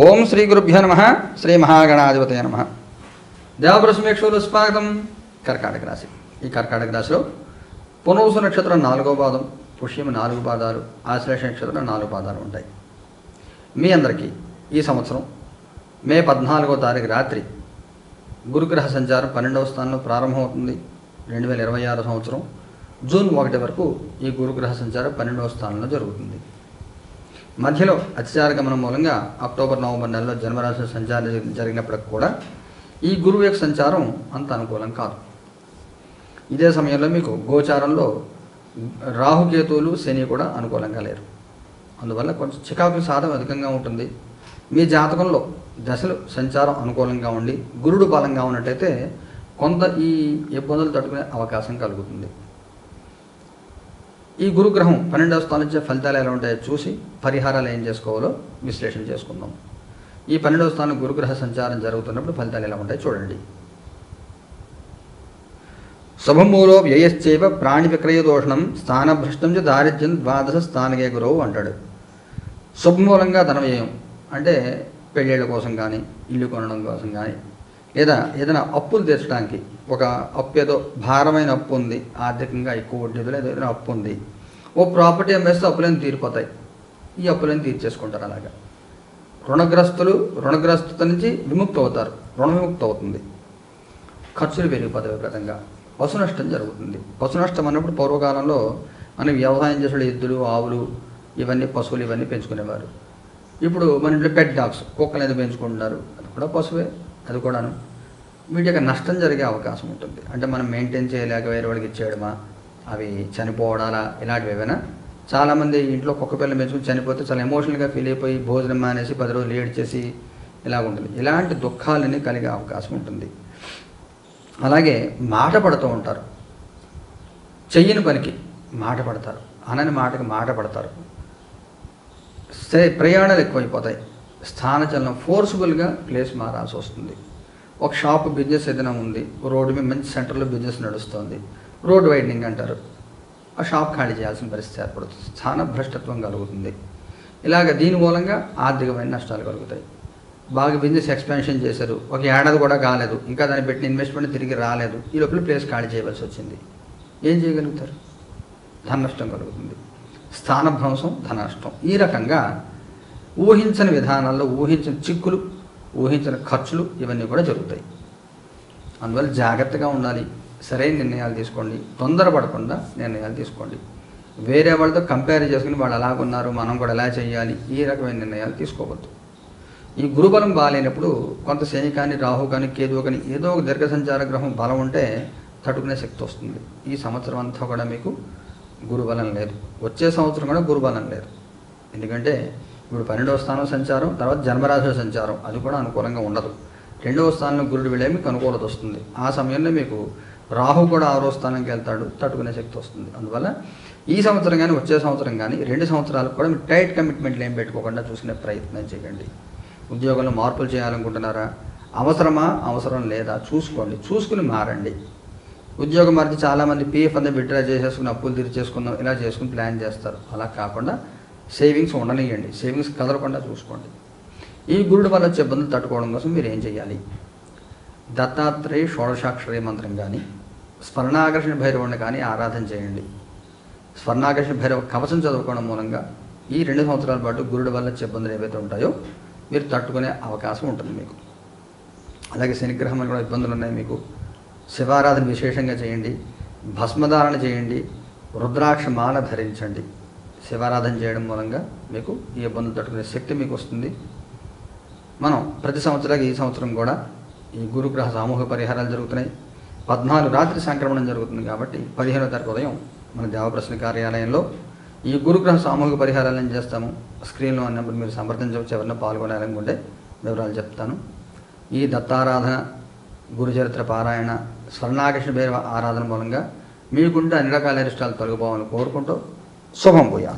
ఓం శ్రీ గురుభ్యో నమ శ్రీ మహాగణాధిపతయ నమ. దేవప్రసమేక్షులు స్వాగతం. కర్కాటక రాశి. ఈ కర్కాటక రాశిలో పునరుసు నక్షత్రం నాలుగో పాదం పుష్యం నాలుగు పాదాలు ఆశ్లేష నక్షత్రం నాలుగు పాదాలు ఉంటాయి. మీ అందరికీ ఈ సంవత్సరం మే పద్నాలుగో తారీఖు రాత్రి గురుగ్రహ సంచారం పన్నెండవ స్థానంలో ప్రారంభమవుతుంది. రెండు వేల ఇరవై ఆరు సంవత్సరం జూన్ ఒకటి వరకు ఈ గురుగ్రహ సంచారం పన్నెండవ స్థానంలో జరుగుతుంది. మధ్యలో అతిచార గమనం మూలంగా అక్టోబర్ నవంబర్ నెలలో జన్మరాశి సంచారం జరిగినప్పటికి కూడా ఈ గురువు యొక్క సంచారం అంత అనుకూలం కాదు. ఇదే సమయంలో మీకు గోచారంలో రాహుకేతువులు శని కూడా అనుకూలంగా లేరు. అందువల్ల కొంచెం చికాకుల సాధం అధికంగా ఉంటుంది. మీ జాతకంలో దశలు సంచారం అనుకూలంగా ఉండి గురుడు బలంగా ఉన్నట్టయితే కొంత ఈ ఇబ్బందులు తట్టుకునే అవకాశం కలుగుతుంది. ఈ గురుగ్రహం పన్నెండవ స్థానం ఇచ్చే ఫలితాలు ఎలా ఉంటాయో చూసి పరిహారాలు ఏం చేసుకోవాలో విశ్లేషణ చేసుకుందాం. ఈ పన్నెండవ స్థానం గురుగ్రహ సంచారం జరుగుతున్నప్పుడు ఫలితాలు ఎలా ఉంటాయో చూడండి. శుభమూలో వ్యయశ్చేవ ప్రాణి విక్రయ దోషణం స్థానభ్రష్టం చ దారిద్ర్యం ద్వాదశ స్థానకే గురువు అంటాడు. శుభమూలంగా ధన వ్యయం అంటే పెళ్ళిళ్ళ కోసం కానీ ఇల్లు కొనడం కోసం కానీ లేదా ఏదైనా అప్పులు తీర్చడానికి. ఒక అప్పు ఏదో భారమైన అప్పు ఉంది ఆర్థికంగా ఎక్కువ వడ్డీతో ఏదో ఏదైనా అప్పు ఉంది. ఓ ప్రాపర్టీ అమ్మేస్తే అప్పులన్నీ తీరిపోతాయి. ఈ అప్పులన్నీ తీర్చేసుకుంటారు అలాగా. రుణగ్రస్తులు రుణగ్రస్తుత నుంచి విముక్తి అవుతారు రుణ విముక్తి అవుతుంది ఖర్చులు పెరిగిపోతాయి విపరీతంగా. పశు నష్టం జరుగుతుంది. పశు నష్టం అన్నప్పుడు పూర్వకాలంలో మనం వ్యవసాయం చేసే ఎద్దులు ఆవులు ఇవన్నీ పశువులు ఇవన్నీ పెంచుకునేవారు. ఇప్పుడు మన ఇంట్లో పెట్ డాగ్స్ కుక్కలు ఏదో పెంచుకుంటున్నారు? అది కూడా పశువే. అది కూడాను. వీటి యొక్క నష్టం జరిగే అవకాశం ఉంటుంది. అంటే మనం మెయింటైన్ చేయలేక వేరే వాళ్ళకి ఇచ్చేయడమా? అవి చనిపోవడాలా? ఇలాంటివి ఏవైనా. చాలామంది ఇంట్లో కుక్క పిల్లలు మెచ్చుకుని చనిపోతే చాలా ఎమోషనల్గా ఫీల్ అయిపోయి భోజనం మానేసి పది రోజులు ఏడ్ చేసి ఇలా ఉంటుంది. ఇలాంటి దుఃఖాలని కలిగే అవకాశం ఉంటుంది. అలాగే మాట పడుతూ ఉంటారు. చెయ్యని పనికి మాట పడతారు. అనని మాటకి మాట పడతారు. సరే ప్రయాణాలు ఎక్కువైపోతాయి. స్థానచలనం ఫోర్స్ఫుల్గా ప్లేస్ మారాల్సి వస్తుంది. ఒక షాప్ బిజినెస్ ఏదైనా ఉంది రోడ్డు మీద మంచి సెంటర్లో బిజినెస్ నడుస్తుంది. రోడ్ వైడనింగ్ అంటారు. ఆ షాప్ ఖాళీ చేయాల్సిన పరిస్థితి ఏర్పడుతుంది. స్థాన భ్రష్టత్వం కలుగుతుంది. ఇలాగ దీని మూలంగా ఆర్థికమైన నష్టాలు కలుగుతాయి. బాగా బిజినెస్ ఎక్స్పాన్షన్ చేశారు. ఒక ఏడాది కూడా కాలేదు. ఇంకా దాన్ని పెట్టిన ఇన్వెస్ట్మెంట్ తిరిగి రాలేదు. ఈ లోపల ప్లేస్ ఖాళీ చేయవలసి వచ్చింది. ఏం చేయగలుగుతారు? ధన నష్టం కలుగుతుంది. స్థానభ్రంశం ధన నష్టం. ఈ రకంగా ఊహించని విధానాల్లో ఊహించిన చిక్కులు ఊహించిన ఖర్చులు ఇవన్నీ కూడా జరుగుతాయి. అందువల్ల జాగ్రత్తగా ఉండాలి. సరైన నిర్ణయాలు తీసుకోండి. తొందరపడకుండా నిర్ణయాలు తీసుకోండి. వేరే వాళ్ళతో కంపేర్ చేసుకుని వాళ్ళు అలాగున్నారు మనం కూడా ఎలా చేయాలి ఈ రకమైన నిర్ణయాలు తీసుకోవద్దు. ఈ గురుబలం బాగాలేనప్పుడు కొంత శని కానీ రాహు కానీ కేతువు కానీ ఏదో ఒక దీర్ఘ సంచార గ్రహం బలం ఉంటే తట్టుకునే శక్తి వస్తుంది. ఈ సంవత్సరం అంతా కూడా మీకు గురుబలం లేదు. వచ్చే సంవత్సరం కూడా గురుబలం లేదు. ఎందుకంటే ఇప్పుడు పన్నెండవ స్థానం సంచారం తర్వాత జన్మరాశి సంచారం. అది కూడా అనుకూలంగా ఉండదు. రెండవ స్థానంలో గురుడు వెళ్ళే మీకు అనుకూలత వస్తుంది. ఆ సమయంలో మీకు రాహు కూడా ఆరో స్థానంకి వెళ్తాడు తట్టుకునే శక్తి వస్తుంది. అందువల్ల ఈ సంవత్సరం కానీ వచ్చే సంవత్సరం కానీ రెండు సంవత్సరాలకు కూడా మీరు టైట్ కమిట్మెంట్లు ఏం పెట్టుకోకుండా చూసుకునే ప్రయత్నం చేయండి. ఉద్యోగంలో మార్పులు చేయాలనుకుంటున్నారా? అవసరమా? అవసరం లేదా? చూసుకోండి. చూసుకుని మారండి. ఉద్యోగం మారితే చాలామంది పీఎఫ్ అంతా విత్డ్రా చేసేసుకుని అప్పులు తీర్చేసుకుందాం ఇలా చేసుకుని ప్లాన్ చేస్తారు. అలా కాకుండా సేవింగ్స్ ఉండనియండి సేవింగ్స్ కదలకుండా చూసుకోండి. ఈ గురుడు వల్ల వచ్చే ఇబ్బందులు తట్టుకోవడం కోసం మీరు ఏం చేయాలి? దత్తాత్రేయ షోడశాక్షరి మంత్రం కానీ స్వర్ణాకర్షణ భైరవుని కానీ ఆరాధన చేయండి. స్వర్ణాకర్షణ భైరవ కవచం చదువుకోవడం మూలంగా ఈ రెండు సంవత్సరాల పాటు గురుడు వల్ల వచ్చే ఇబ్బందులు ఏవైతే ఉంటాయో మీరు తట్టుకునే అవకాశం ఉంటుంది మీకు. అలాగే శనిగ్రహం కూడా ఇబ్బందులు ఉన్నాయి మీకు. శివారాధన విశేషంగా చేయండి. భస్మధారణ చేయండి. రుద్రాక్ష మాల ధరించండి. శివారాధన చేయడం మూలంగా మీకు ఈ ఇబ్బందులు తట్టుకునే శక్తి మీకు వస్తుంది. మనం ప్రతి సంవత్సరానికి ఈ సంవత్సరం కూడా ఈ గురుగ్రహ సామూహిక పరిహారాలు జరుగుతున్నాయి. పద్నాలుగు రాత్రి సంక్రమణం జరుగుతుంది కాబట్టి పదిహేనో తారీఖు ఉదయం మన దేవప్రశ్న కార్యాలయంలో ఈ గురుగ్రహ సామూహిక పరిహారాలను చేస్తాము? స్క్రీన్లో అన్నప్పుడు మీరు సంప్రదించవచ్చు ఎవరైనా పాల్గొనాలనుకుంటే వివరాలు చెప్తాను. ఈ దత్తారాధన గురుచరిత్ర పారాయణ స్వర్ణాకృష్ణ భైరవ ఆరాధన మూలంగా మీకుంటే అన్ని రకాల ఇష్టాలు తొలగిపోవాలని కోరుకుంటూ 소방부야.